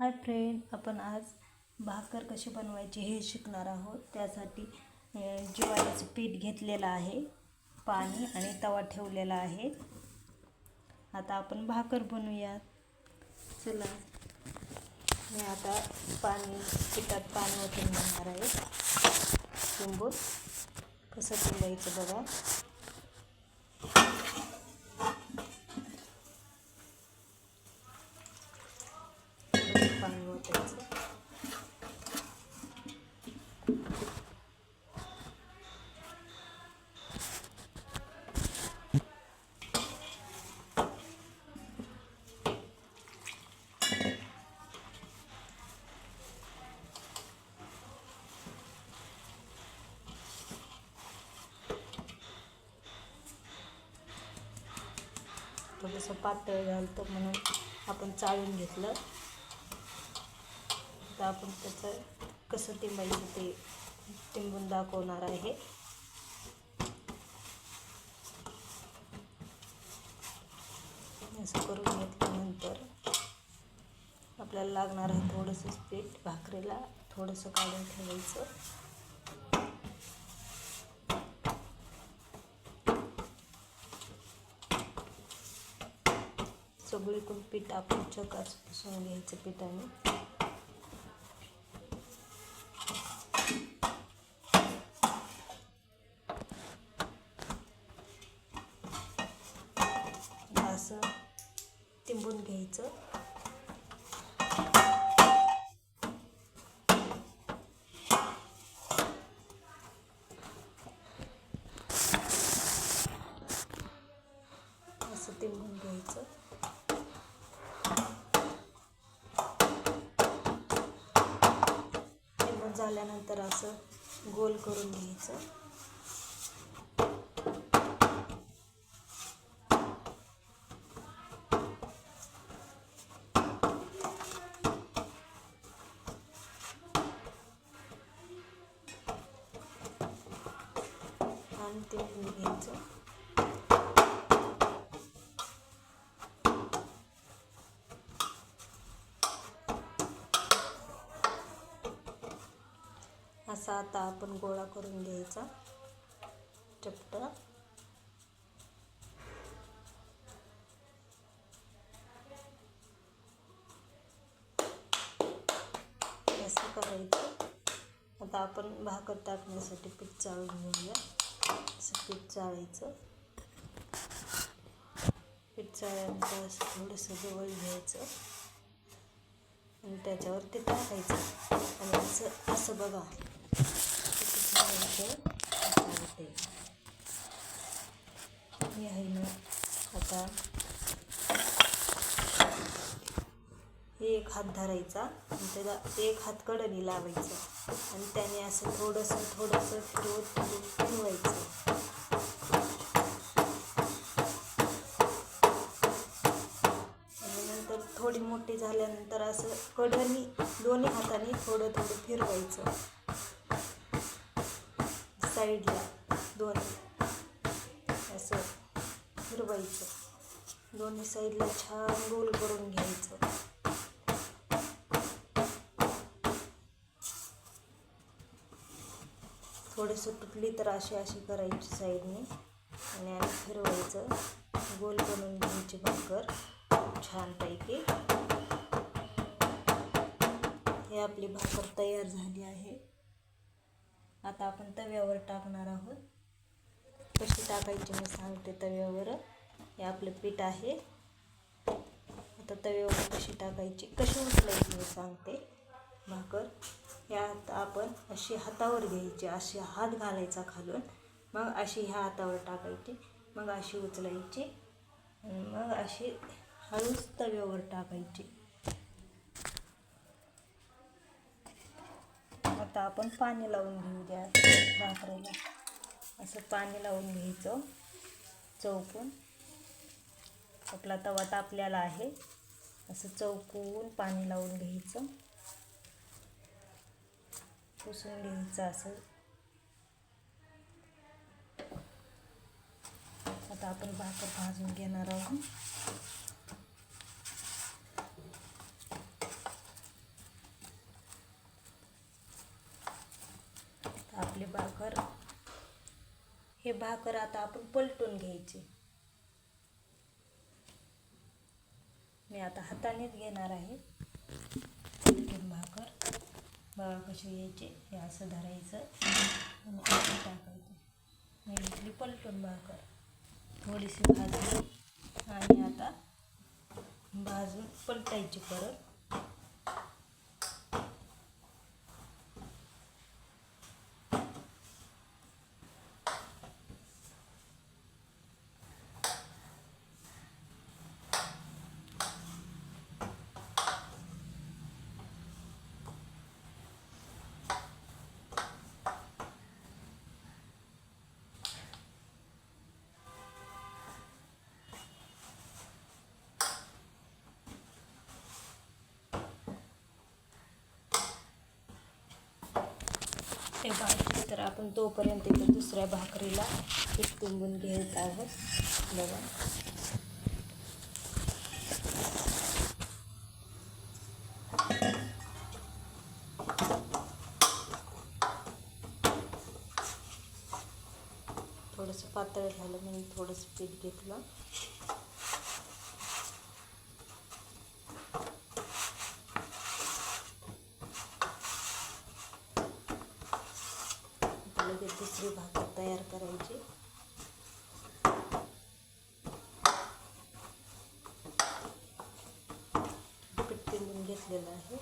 Hi friend आपण आज भाकर कशी बनवायची हे शिकणार आहोत. त्यासाठी ज्वारीचं पीठ घेतलेलं आहे पाणी आणि तवा ठेवलेला आहे. आता आपण भाकर बनवूयात. चला. मी आता पाणी पिठात पाणी ओतून घेणार आहे. लिंबू कसं ठेवायचं बघा. थोडंसं पातळ झालं तर म्हणून आपण चाळून घेतलं. आता आपण त्याचं कसं टिंबायचं ते टिंबून दाखवणार आहे. असं करून घेतल्यानंतर आपल्याला लागणार आहे थोडंसं पीठ भाकरीला थोडंसं काढून ठेवायचं. बिलकुल पीठ आपण चकाच पुसून घ्यायचं पिठाने असं तिंबून घ्यायचं असं तिंबून घ्यायचं तिंबून झाल्यानंतर असं गोल करून घ्यायचं. आणि तिंबून घ्यायचं. असा आता आपण गोळा करून घ्यायचा. चपटा. असं करायचं. आता आपण भाकर टाकण्यासाठी पीठ चाळून घेऊया. असं पीठ चाळायचं. पीठ चाळल्यानंतर असं थोडंसं जवळ घ्यायचं. आणि त्याच्यावर ते टाकायचं. आणि असं असं बघा. किती छान हे आहे ना आता हे एक हात धरायचा आणि त्याला एक हात कडनी लावायचं. आणि त्याने असं थोडंसं थोडंसं फिरवत फिरवत फिरवायचं. आणि नंतर थोडी मोठी झाल्यानंतर असं कढणी दोन्ही हाताने थोडं थोडं फिरवायचं. साईडला दोन. असं फिरवायचं. दोन्ही साईडला छान गोल करून घ्यायचं. थोडंसं तुटली तर अशी अशी करायची साईडने. आणि आणि फिरवायचं. गोल बनवून घ्यायची भाकर. छानपैकी. हे आपली भाकर तयार झाली आहे. आता आपण तव्यावर टाकणार आहोत. कशी टाकायची मी सांगते तव्यावर. हे आपलं पीठ आहे. आता तव्यावर कशी टाकायची कशी उचलायची मी सांगते. भाकर ह्या आपण अशी हातावर घ्यायची अशी हात घालायचा खालून. मग अशी ह्या हातावर टाकायची मग अशी उचलायची. मग अशी हळूच तव्यावर टाकायची. आता आपण पाणी लावून घेऊ द्या भाकरीला. असं पाणी लावून घ्यायचं चौकून. आपला तवा तापलेला आहे. असं चौकून पाणी लावून घ्यायचं. पुसून घ्यायचं असं. आता आपण भाकर भाजून घेणार आहोत भाकर हे भाकर आता आपण पलटून घ्यायची. मी आता हातानेच घेणार आहे. पलटून भाकर. बघा कशी घ्यायची हे असं धरायचं. आणि टाकायचं. मी घेतली पलटून भाकर. थोडीशी भाजली. आणि आता भाजून पलटायची परत. हे भाजी तर आपण तोपर्यंत इथं दुसऱ्या भाकरीला एक तुंबून घेत आहोत. बघा. थोडंसं पातळ झालं म्हणून थोडंसं पीठ घेतलं लगेच दुसरी भाकर तयार करायची पीठ तिंबून घेतलेलं आहे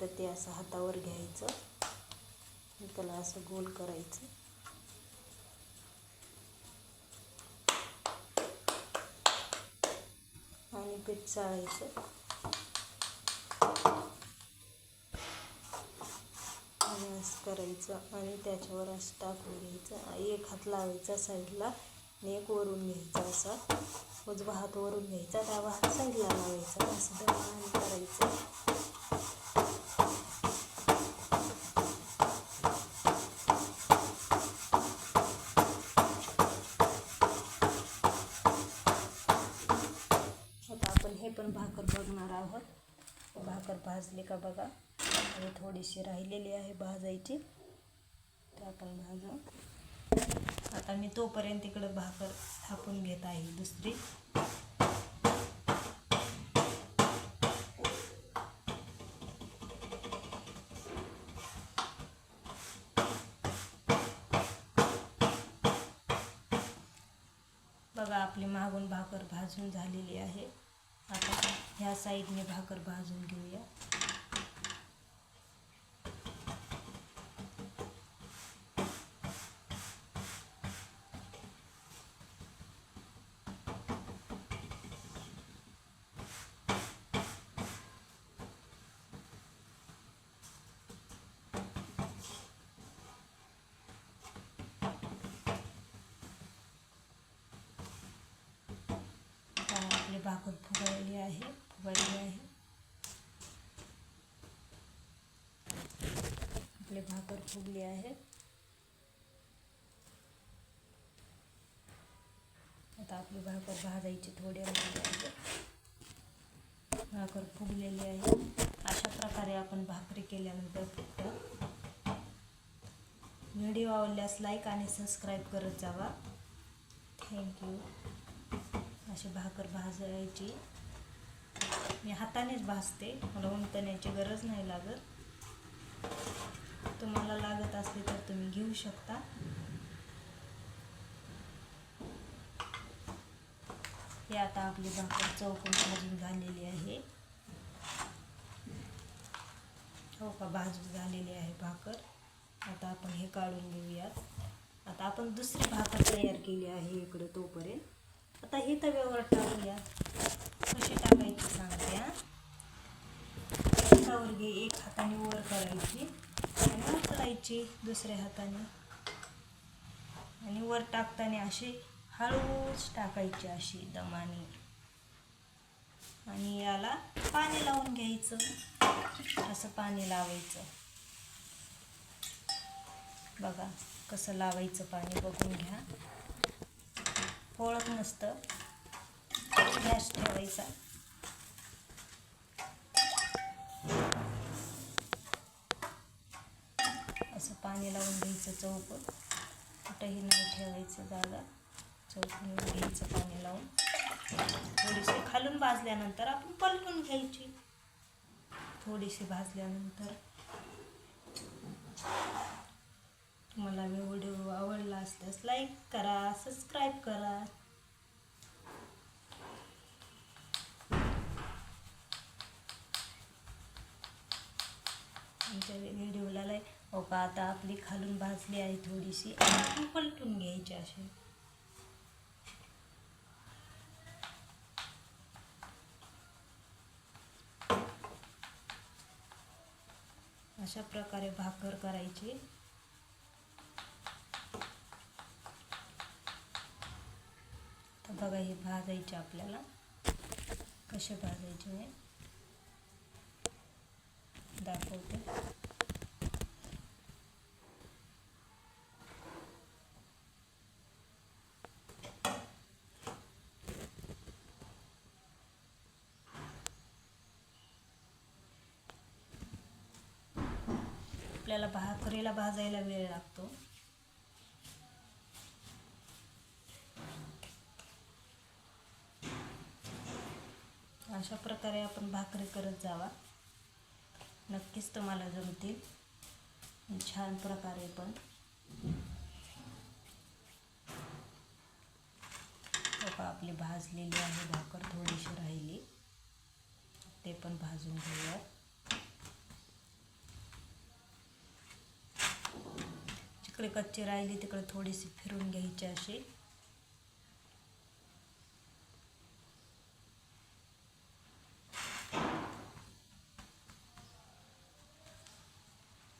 तर ते असं हातावर घ्यायचं. त्याला असं गोल करायचं. आणि पीठ चाळायचं. आणि असं करायचं आणि त्याच्यावर असं टाकून घ्यायचं. एक हात लावायचा साईडला आणि एक वरून घ्यायचा असा. उजवा हात वरून घ्यायचा डावा हात साईडला लावायचा. असं दळण करायचं आता आपण हे पण भाकर बघणार आहोत भाकर भाजली का बघा आणि थोडीशी राहिलेली आहे भाजायची. तर आपण भाजू. आता मी तोपर्यंत इकडं भाकर थापून घेत आहे दुसरी. बघा आपली मागून भाकर भाजून झालेली आहे. आता ह्या साईडने भाकर भाजून घेऊया आता आपली भाकर फुगवली आहे फुगवली आहे. आपले भाकर फुगले आहेत. आता आपली भाकर भाजायची थोडी भाकर फुगलेली आहे. अशा प्रकारे आपण भाकरी केल्यानंतर फक्त व्हिडिओ आवडल्यास लाईक आणि सबस्क्राईब करत जावा. थँक्यू अशी भाकर भाजायची. मी हातानेच भासते मला उमटण्याची गरज नाही लागत. तुम्हाला लागत असली तर तुम्ही घेऊ शकता. हे आता आपली भाकर चौकून भाजून झालेली आहे. हो का? भाजून झालेली आहे भाकर. आता आपण हे काढून घेऊयात. आता आपण दुसरी भाकर तयार केली आहे इकडे तोपर्यंत. आता हे तव्यावर टाकूया कशी टाकायची सांगते हा हातावर घे एक हाताने वर करायची आणि उचलायची दुसऱ्या हाताने. आणि वर टाकताना अशी हळूच टाकायची अशी दमाने. आणि याला पाणी लावून घ्यायचं. असं पाणी लावायचं. बघा कसं लावायचं पाणी बघून घ्या. ओळख नसतं. गॅस ठेवायचा. पाणी लावून घ्यायचं चौकून. कुठंही नाही ठेवायचं जागा. चौकून घ्यायचं पाणी लावून. थोडीशी खालून भाजल्यानंतर आपण पलटून घ्यायची. थोडीशी भाजल्यानंतर तुम्हाला व्हिडिओ आवडला असल्यास लाईक करा सबस्क्राईब करा आमच्या व्हिडिओला बघा आता आपली खालून भाजली आहे थोडीशी आणि पलटून घ्यायची अशी. अशा प्रकारे भाकर करायची. तर बघा हे भाजायचे आपल्याला. कसे भाजायचे दाखवते. आपल्याला भाकरीला भाजायला वेळ लागतो. अशा प्रकारे आपण भाकरी करत जावा. नक्कीच तुम्हाला जमतील. छान प्रकारे पण. बघा आपली भाजलेली आहे भाकर थोडीशी राहिली. ते पण भाजून घेऊया इकडे कच्ची राहिली तिकडे थोडीशी फिरून घ्यायची अशी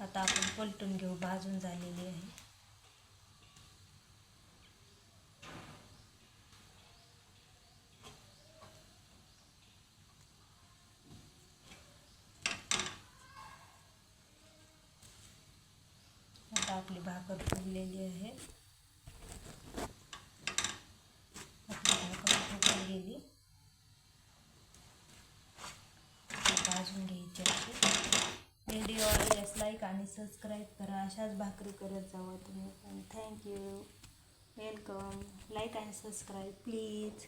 आता आपण पलटून घेऊ भाजून झालेली आहे आता आपली भाकर फुगलेली आहे. आपली भाकर फुगून गेली भाजून घ्यायची अशी. व्हिडिओ आवडल्यास लाईक आणि सबस्क्राईब करा. अशाच भाकरी करत जावा तुम्ही पण. Thank you welcome like and subscribe please